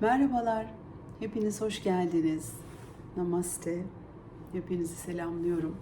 Merhabalar, hepiniz hoş geldiniz. Namaste, hepinizi selamlıyorum.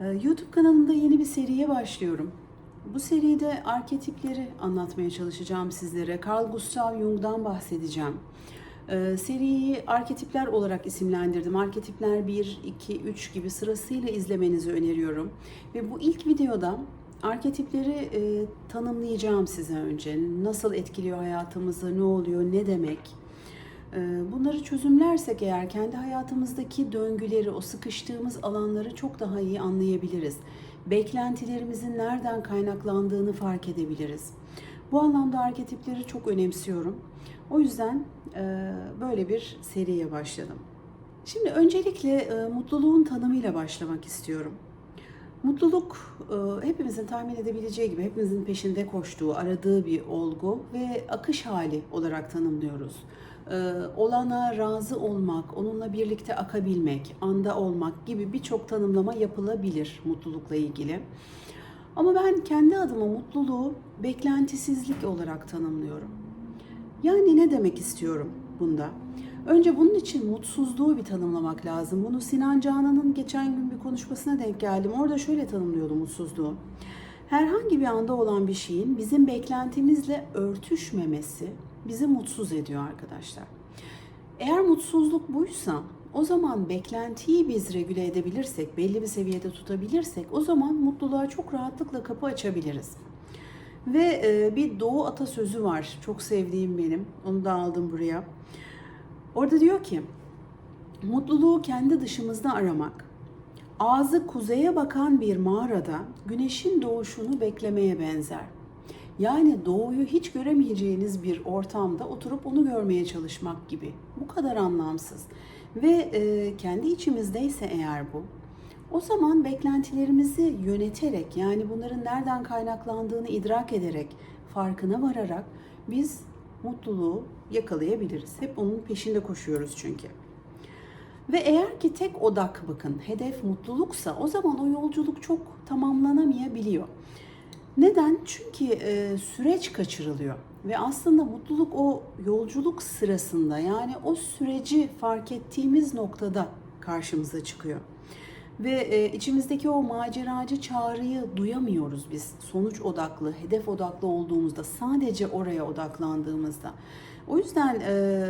Ee, YouTube kanalımda yeni bir seriye başlıyorum. Bu seride arketipleri anlatmaya çalışacağım sizlere. Carl Gustav Jung'dan bahsedeceğim. Ee, seriyi arketipler olarak isimlendirdim. Arketipler 1, 2, 3 gibi sırasıyla izlemenizi öneriyorum. Ve bu ilk videoda arketipleri e, tanımlayacağım size önce. Nasıl etkiliyor hayatımızı, ne oluyor, ne demek? Ee, Bunları çözümlersek eğer kendi hayatımızdaki döngüleri, o sıkıştığımız alanları çok daha iyi anlayabiliriz. Beklentilerimizin nereden kaynaklandığını fark edebiliriz. Bu anlamda arketipleri çok önemsiyorum. O yüzden e, böyle bir seriye başladım. Şimdi öncelikle e, mutluluğun tanımıyla başlamak istiyorum. Mutluluk e, hepimizin tahmin edebileceği gibi hepimizin peşinde koştuğu, aradığı bir olgu ve akış hali olarak tanımlıyoruz. E, Olana razı olmak, onunla birlikte akabilmek, anda olmak gibi birçok tanımlama yapılabilir mutlulukla ilgili. Ama ben kendi adıma mutluluğu beklentisizlik olarak tanımlıyorum. Yani ne demek istiyorum bunda? Önce bunun için mutsuzluğu bir tanımlamak lazım. Bunu Sinan Canan'ın geçen gün bir konuşmasına denk geldim. Orada şöyle tanımlıyordu mutsuzluğu. Herhangi bir anda olan bir şeyin bizim beklentimizle örtüşmemesi bizi mutsuz ediyor arkadaşlar. Eğer mutsuzluk buysa o zaman beklentiyi biz regüle edebilirsek, belli bir seviyede tutabilirsek o zaman mutluluğa çok rahatlıkla kapı açabiliriz. Ve e, bir Doğu atasözü var. Çok sevdiğim benim. Onu da aldım buraya. Orada diyor ki, mutluluğu kendi dışımızda aramak, ağzı kuzeye bakan bir mağarada güneşin doğuşunu beklemeye benzer. Yani doğuyu hiç göremeyeceğiniz bir ortamda oturup onu görmeye çalışmak gibi. Bu kadar anlamsız. Ve e, kendi içimizdeyse eğer bu, o zaman beklentilerimizi yöneterek yani bunların nereden kaynaklandığını idrak ederek, farkına vararak biz mutluluğu yakalayabiliriz. Hep onun peşinde koşuyoruz çünkü. Ve eğer ki tek odak bakın hedef mutluluksa o zaman o yolculuk çok tamamlanamayabiliyor. Neden? Çünkü e, süreç kaçırılıyor. Ve aslında mutluluk o yolculuk sırasında yani o süreci fark ettiğimiz noktada karşımıza çıkıyor. Ve e, içimizdeki o maceracı çağrıyı duyamıyoruz biz. Sonuç odaklı, hedef odaklı olduğumuzda, sadece oraya odaklandığımızda. O yüzden e,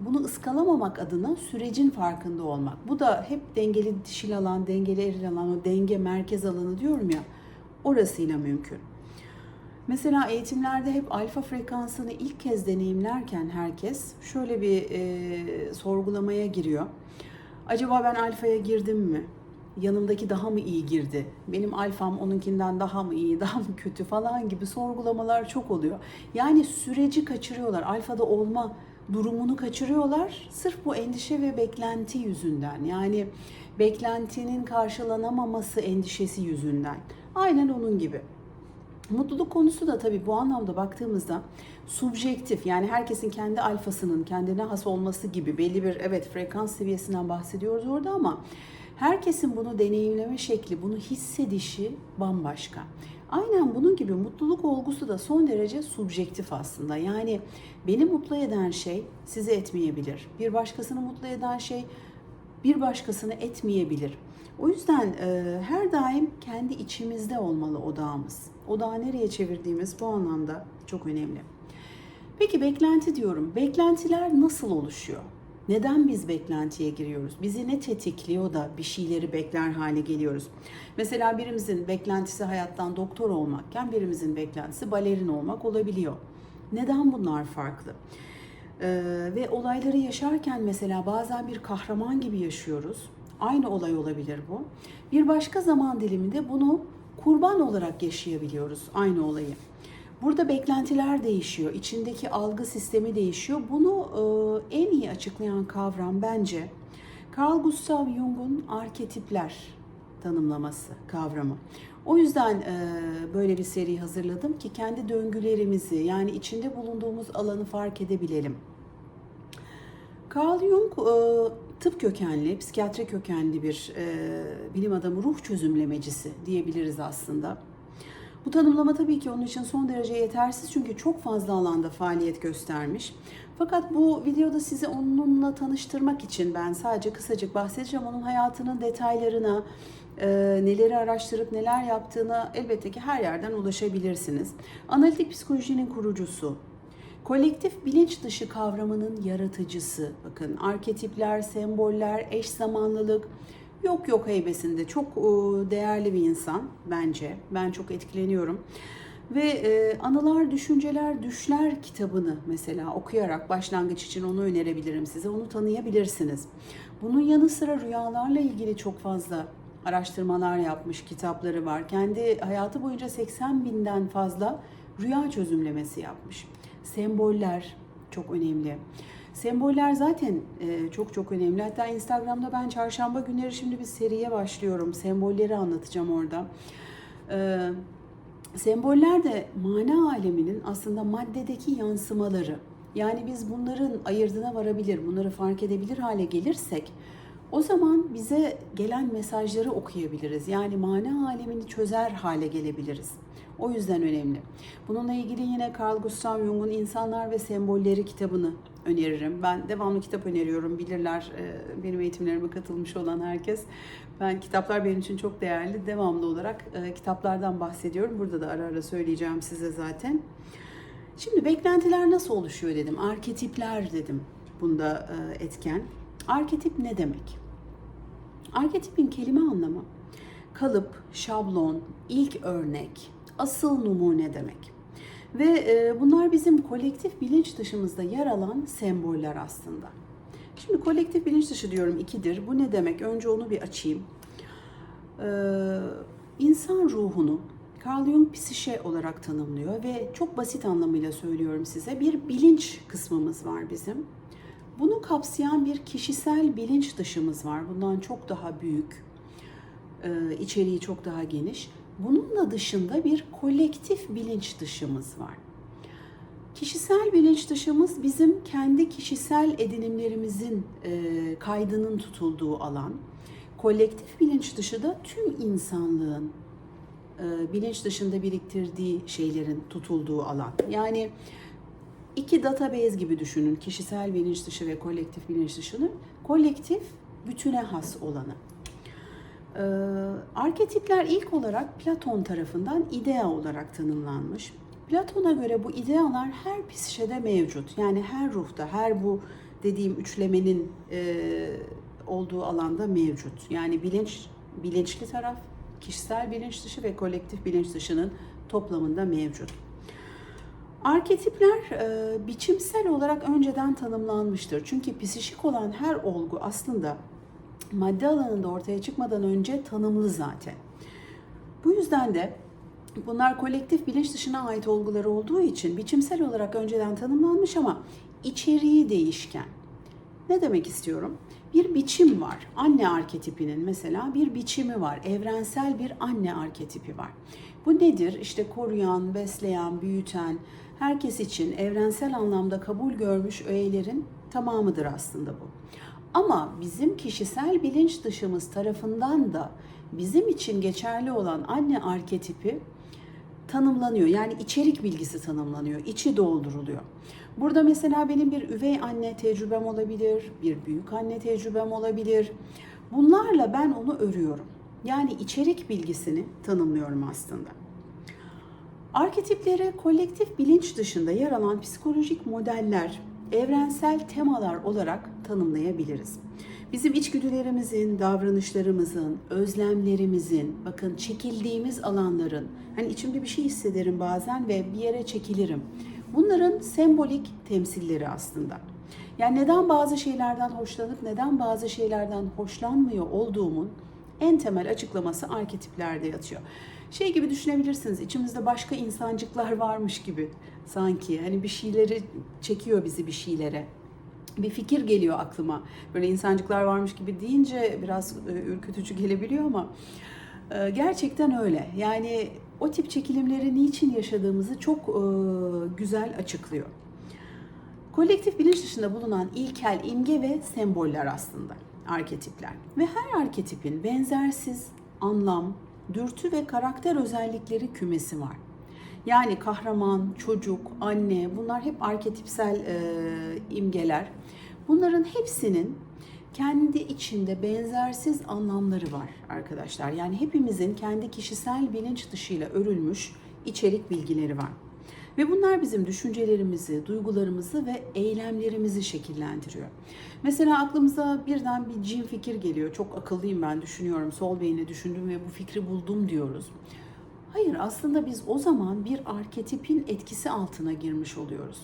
bunu ıskalamamak adına sürecin farkında olmak. Bu da hep dengeli dişil alan, dengeli eril alan, o denge merkez alanı diyorum ya, orasıyla mümkün. Mesela eğitimlerde hep alfa frekansını ilk kez deneyimlerken herkes şöyle bir e, sorgulamaya giriyor. Acaba ben alfaya girdim mi? Yanımdaki daha mı iyi girdi? Benim alfam onunkinden daha mı iyi, daha mı kötü falan gibi sorgulamalar çok oluyor. Yani süreci kaçırıyorlar. Alfada olma durumunu kaçırıyorlar. Sırf bu endişe ve beklenti yüzünden. Yani beklentinin karşılanamaması endişesi yüzünden. Aynen onun gibi. Mutluluk konusu da tabii bu anlamda baktığımızda subjektif yani herkesin kendi alfasının kendine has olması gibi belli bir evet frekans seviyesinden bahsediyoruz orada ama herkesin bunu deneyimleme şekli, bunu hissedişi bambaşka. Aynen bunun gibi mutluluk olgusu da son derece subjektif aslında. Yani beni mutlu eden şey sizi etmeyebilir. Bir başkasını mutlu eden şey bir başkasını etmeyebilir. O yüzden e, her daim kendi içimizde olmalı odağımız. Odağı nereye çevirdiğimiz bu anlamda çok önemli. Peki beklenti diyorum. Beklentiler nasıl oluşuyor? Neden biz beklentiye giriyoruz? Bizi ne tetikliyor da bir şeyleri bekler hale geliyoruz? Mesela birimizin beklentisi hayattan doktor olmakken birimizin beklentisi balerin olmak olabiliyor. Neden bunlar farklı? Ee, ve olayları yaşarken mesela bazen bir kahraman gibi yaşıyoruz. Aynı olay olabilir bu. Bir başka zaman diliminde bunu kurban olarak yaşayabiliyoruz aynı olayı. Burada beklentiler değişiyor, içindeki algı sistemi değişiyor. Bunu e, en iyi açıklayan kavram bence Carl Gustav Jung'un arketipler tanımlaması kavramı. O yüzden e, böyle bir seri hazırladım ki kendi döngülerimizi yani içinde bulunduğumuz alanı fark edebilelim. Carl Jung e, tıp kökenli, psikiyatri kökenli bir e, bilim adamı, ruh çözümlemecisi diyebiliriz aslında. Bu tanımlama tabii ki onun için son derece yetersiz çünkü çok fazla alanda faaliyet göstermiş. Fakat bu videoda sizi onunla tanıştırmak için ben sadece kısacık bahsedeceğim. Onun hayatının detaylarına, e, neleri araştırıp neler yaptığına elbette ki her yerden ulaşabilirsiniz. Analitik psikolojinin kurucusu, kolektif bilinç dışı kavramının yaratıcısı. Bakın arketipler, semboller, eş zamanlılık, yok yok heybesinde çok e, değerli bir insan bence. Ben çok etkileniyorum. Ve e, Anılar, Düşünceler, Düşler kitabını mesela okuyarak başlangıç için onu önerebilirim size. Onu tanıyabilirsiniz. Bunun yanı sıra rüyalarla ilgili çok fazla araştırmalar yapmış, kitapları var. Kendi hayatı boyunca 80 binden fazla rüya çözümlemesi yapmış. Semboller çok önemli. Semboller zaten e, çok çok önemli. Hatta Instagram'da ben çarşamba günleri şimdi bir seriye başlıyorum. Sembolleri anlatacağım orada. E, semboller de mana aleminin aslında maddedeki yansımaları. Yani biz bunların ayırdına varabilir, bunları fark edebilir hale gelirsek o zaman bize gelen mesajları okuyabiliriz. Yani mana alemini çözer hale gelebiliriz. O yüzden önemli. Bununla ilgili yine Carl Gustav Jung'un İnsanlar ve Sembolleri kitabını öneririm. Ben devamlı kitap öneriyorum. Bilirler e, benim eğitimlerime katılmış olan herkes. Ben kitaplar benim için çok değerli. Devamlı olarak e, kitaplardan bahsediyorum. Burada da ara ara söyleyeceğim size zaten. Şimdi beklentiler nasıl oluşuyor dedim. Arketipler dedim bunda e, etken. Arketip ne demek? Arketipin kelime anlamı kalıp, şablon, ilk örnek, asıl numune demek. Ve e, bunlar bizim kolektif bilinç dışımızda yer alan semboller aslında. Şimdi kolektif bilinç dışı diyorum ikidir. Bu ne demek? Önce onu bir açayım. Ee, insan ruhunu Carl Jung psişe olarak tanımlıyor ve çok basit anlamıyla söylüyorum size. Bir bilinç kısmımız var bizim. Bunu kapsayan bir kişisel bilinç dışımız var. Bundan çok daha büyük, e, içeriği çok daha geniş. Bununla dışında bir kolektif bilinç dışımız var. Kişisel bilinç dışımız bizim kendi kişisel edinimlerimizin e, kaydının tutulduğu alan. Kolektif bilinç dışı da tüm insanlığın e, bilinç dışında biriktirdiği şeylerin tutulduğu alan. Yani iki database gibi düşünün. Kişisel bilinç dışı ve kolektif bilinç dışını. Kolektif bütüne has olanı. Ee, arketipler ilk olarak Platon tarafından idea olarak tanımlanmış. Platon'a göre bu idealar her psişede mevcut. Yani her ruhta, her bu dediğim üçlemenin e, olduğu alanda mevcut. Yani bilinç, bilinçli taraf, kişisel bilinç dışı ve kolektif bilinç dışının toplamında mevcut. Arketipler e, biçimsel olarak önceden tanımlanmıştır. Çünkü psişik olan her olgu aslında madde alanında ortaya çıkmadan önce tanımlı zaten. Bu yüzden de bunlar kolektif bilinç dışına ait olgular olduğu için biçimsel olarak önceden tanımlanmış ama içeriği değişken. Ne demek istiyorum? Bir biçim var. Anne arketipinin mesela bir biçimi var. Evrensel bir anne arketipi var. Bu nedir? İşte koruyan, besleyen, büyüten, herkes için evrensel anlamda kabul görmüş öğelerin tamamıdır aslında bu. Ama bizim kişisel bilinç dışımız tarafından da bizim için geçerli olan anne arketipi tanımlanıyor. Yani içerik bilgisi tanımlanıyor, içi dolduruluyor. Burada mesela benim bir üvey anne tecrübem olabilir, bir büyük anne tecrübem olabilir. Bunlarla ben onu örüyorum. Yani içerik bilgisini tanımlıyorum aslında. Arketiplere kolektif bilinç dışında yer alan psikolojik modeller, evrensel temalar olarak tanımlayabiliriz. Bizim içgüdülerimizin, davranışlarımızın, özlemlerimizin, bakın çekildiğimiz alanların, hani içimde bir şey hissederim bazen ve bir yere çekilirim. Bunların sembolik temsilleri aslında. Yani neden bazı şeylerden hoşlanıp neden bazı şeylerden hoşlanmıyor olduğumun en temel açıklaması arketiplerde yatıyor. Şey gibi düşünebilirsiniz, içimizde başka insancıklar varmış gibi sanki. Hani bir şeyleri çekiyor bizi bir şeylere. Bir fikir geliyor aklıma. Böyle insancıklar varmış gibi deyince biraz e, ürkütücü gelebiliyor ama e, gerçekten öyle. Yani o tip çekilimleri niçin yaşadığımızı çok e, güzel açıklıyor. Kolektif bilinç dışında bulunan ilkel imge ve semboller aslında arketipler. Ve her arketipin benzersiz anlam, dürtü ve karakter özellikleri kümesi var. Yani kahraman, çocuk, anne bunlar hep arketipsel e, imgeler. Bunların hepsinin kendi içinde benzersiz anlamları var arkadaşlar. Yani hepimizin kendi kişisel bilinç dışıyla örülmüş içerik bilgileri var. Ve bunlar bizim düşüncelerimizi, duygularımızı ve eylemlerimizi şekillendiriyor. Mesela aklımıza birden bir cin fikir geliyor. Çok akıllıyım ben düşünüyorum. Sol beyni düşündüm ve bu fikri buldum diyoruz. Hayır aslında biz o zaman bir arketipin etkisi altına girmiş oluyoruz.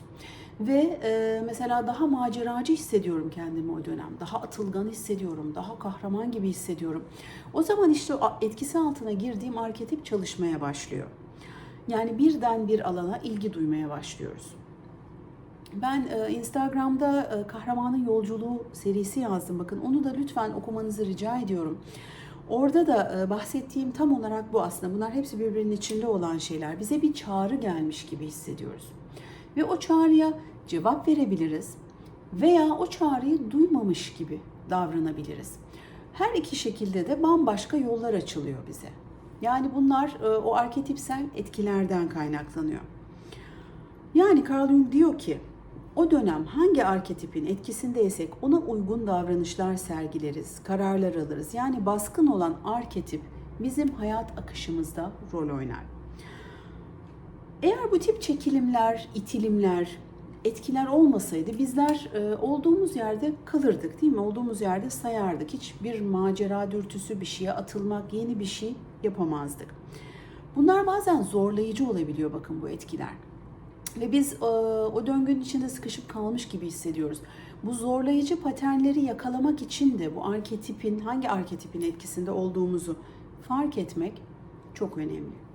Ve e, mesela daha maceracı hissediyorum kendimi o dönem. Daha atılgan hissediyorum, daha kahraman gibi hissediyorum. O zaman işte etkisi altına girdiğim arketip çalışmaya başlıyor. Yani birden bir alana ilgi duymaya başlıyoruz. Ben e, Instagram'da e, Kahramanın Yolculuğu serisi yazdım. Bakın onu da lütfen okumanızı rica ediyorum. Orada da e, bahsettiğim tam olarak bu aslında. Bunlar hepsi birbirinin içinde olan şeyler. Bize bir çağrı gelmiş gibi hissediyoruz. Ve o çağrıya cevap verebiliriz veya o çağrıyı duymamış gibi davranabiliriz. Her iki şekilde de bambaşka yollar açılıyor bize. Yani bunlar e, o arketipsel etkilerden kaynaklanıyor. Yani Carl Jung diyor ki o dönem hangi arketipin etkisindeysek ona uygun davranışlar sergileriz, kararlar alırız. Yani baskın olan arketip bizim hayat akışımızda rol oynar. Eğer bu tip çekilimler, itilimler, etkiler olmasaydı bizler e, olduğumuz yerde kalırdık değil mi? Olduğumuz yerde sayardık. Hiçbir macera dürtüsü, bir şeye atılmak, yeni bir şey yapamazdık. Bunlar bazen zorlayıcı olabiliyor bakın bu etkiler. Ve biz e, o döngünün içinde sıkışıp kalmış gibi hissediyoruz. Bu zorlayıcı paternleri yakalamak için de bu arketipin, hangi arketipin etkisinde olduğumuzu fark etmek çok önemli.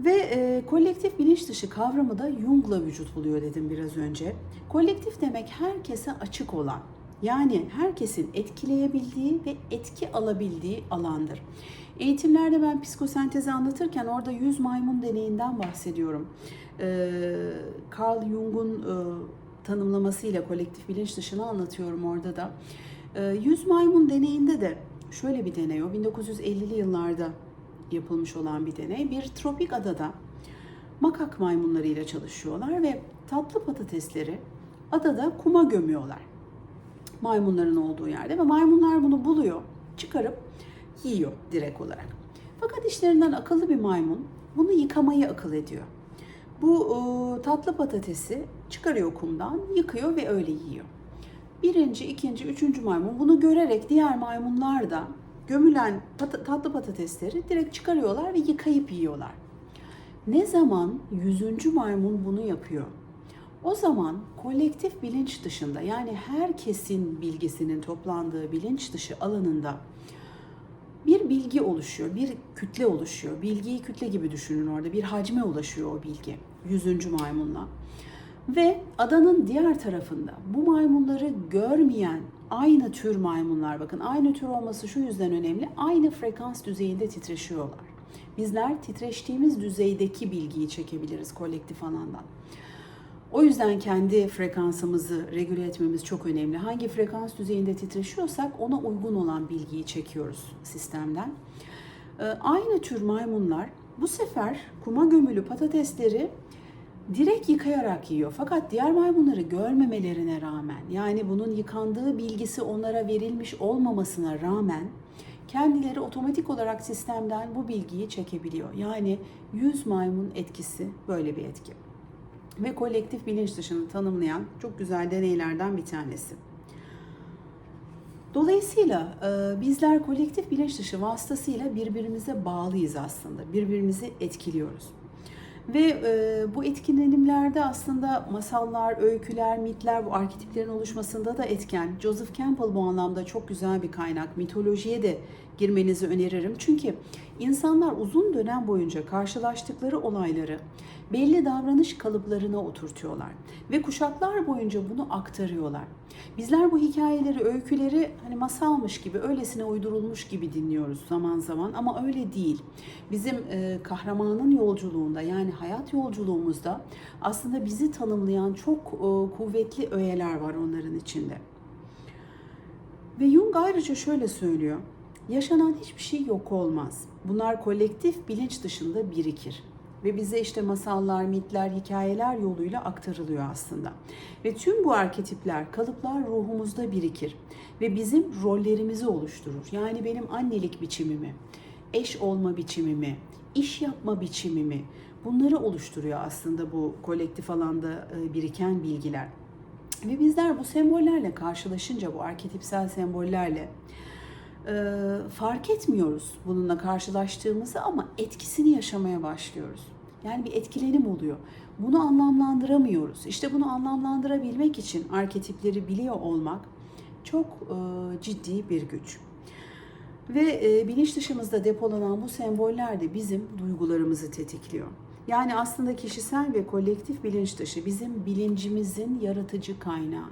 Ve e, kolektif bilinç dışı kavramı da Jung'la vücut buluyor dedim biraz önce. Kolektif demek herkese açık olan, yani herkesin etkileyebildiği ve etki alabildiği alandır. Eğitimlerde ben psikosentezi anlatırken orada yüz maymun deneyinden bahsediyorum. Ee, Carl Jung'un e, tanımlamasıyla kolektif bilinç dışını anlatıyorum orada da. Ee, yüz maymun deneyinde de şöyle bir deney o 1950'li yıllarda yapılmış olan bir deney. Bir tropik adada makak maymunlarıyla çalışıyorlar ve tatlı patatesleri adada kuma gömüyorlar. Maymunların olduğu yerde ve maymunlar bunu buluyor, çıkarıp yiyor direkt olarak. Fakat işlerinden akıllı bir maymun bunu yıkamayı akıl ediyor. Bu e, tatlı patatesi çıkarıyor kumdan, yıkıyor ve öyle yiyor. Birinci, ikinci, üçüncü maymun bunu görerek diğer maymunlar da gömülen pat- tatlı patatesleri direkt çıkarıyorlar ve yıkayıp yiyorlar. Ne zaman yüzüncü maymun bunu yapıyor? O zaman kolektif bilinç dışında yani herkesin bilgisinin toplandığı bilinç dışı alanında bir bilgi oluşuyor, bir kütle oluşuyor. Bilgiyi kütle gibi düşünün orada. Bir hacme ulaşıyor o bilgi. Yüzüncü maymunla. Ve adanın diğer tarafında bu maymunları görmeyen aynı tür maymunlar bakın aynı tür olması şu yüzden önemli. Aynı frekans düzeyinde titreşiyorlar. Bizler titreştiğimiz düzeydeki bilgiyi çekebiliriz kolektif alandan. O yüzden kendi frekansımızı regüle etmemiz çok önemli. Hangi frekans düzeyinde titreşiyorsak ona uygun olan bilgiyi çekiyoruz sistemden. Ee, aynı tür maymunlar bu sefer kuma gömülü patatesleri direkt yıkayarak yiyor. Fakat diğer maymunları görmemelerine rağmen yani bunun yıkandığı bilgisi onlara verilmiş olmamasına rağmen kendileri otomatik olarak sistemden bu bilgiyi çekebiliyor. Yani 100 maymun etkisi böyle bir etki. Ve kolektif bilinç dışını tanımlayan çok güzel deneylerden bir tanesi. Dolayısıyla e, bizler kolektif bilinç dışı vasıtasıyla birbirimize bağlıyız aslında. Birbirimizi etkiliyoruz. Ve e, bu etkilenimlerde aslında masallar, öyküler, mitler bu arketiplerin oluşmasında da etken. Joseph Campbell bu anlamda çok güzel bir kaynak. Mitolojiye de girmenizi öneririm. Çünkü insanlar uzun dönem boyunca karşılaştıkları olayları belli davranış kalıplarına oturtuyorlar ve kuşaklar boyunca bunu aktarıyorlar. Bizler bu hikayeleri, öyküleri hani masalmış gibi, öylesine uydurulmuş gibi dinliyoruz zaman zaman ama öyle değil. Bizim e, kahramanın yolculuğunda yani hayat yolculuğumuzda aslında bizi tanımlayan çok e, kuvvetli öğeler var onların içinde. Ve Jung ayrıca şöyle söylüyor. Yaşanan hiçbir şey yok olmaz. Bunlar kolektif bilinç dışında birikir. Ve bize işte masallar, mitler, hikayeler yoluyla aktarılıyor aslında. Ve tüm bu arketipler, kalıplar ruhumuzda birikir. Ve bizim rollerimizi oluşturur. Yani benim annelik biçimimi, eş olma biçimimi, iş yapma biçimimi bunları oluşturuyor aslında bu kolektif alanda e, biriken bilgiler. Ve bizler bu sembollerle karşılaşınca, bu arketipsel sembollerle e, fark etmiyoruz bununla karşılaştığımızı ama etkisini yaşamaya başlıyoruz. Yani bir etkilenim oluyor. Bunu anlamlandıramıyoruz. İşte bunu anlamlandırabilmek için arketipleri biliyor olmak çok e, ciddi bir güç. Ve e, bilinç dışımızda depolanan bu semboller de bizim duygularımızı tetikliyor. Yani aslında kişisel ve kolektif bilinç dışı bizim bilincimizin yaratıcı kaynağı.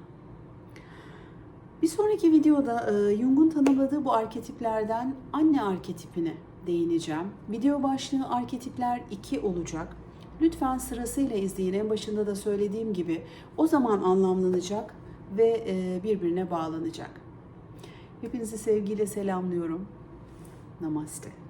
Bir sonraki videoda e, Jung'un tanımladığı bu arketiplerden anne arketipine değineceğim. Video başlığı arketipler 2 olacak. Lütfen sırasıyla izleyin. En başında da söylediğim gibi o zaman anlamlanacak ve e, birbirine bağlanacak. Hepinizi sevgiyle selamlıyorum. Namaste.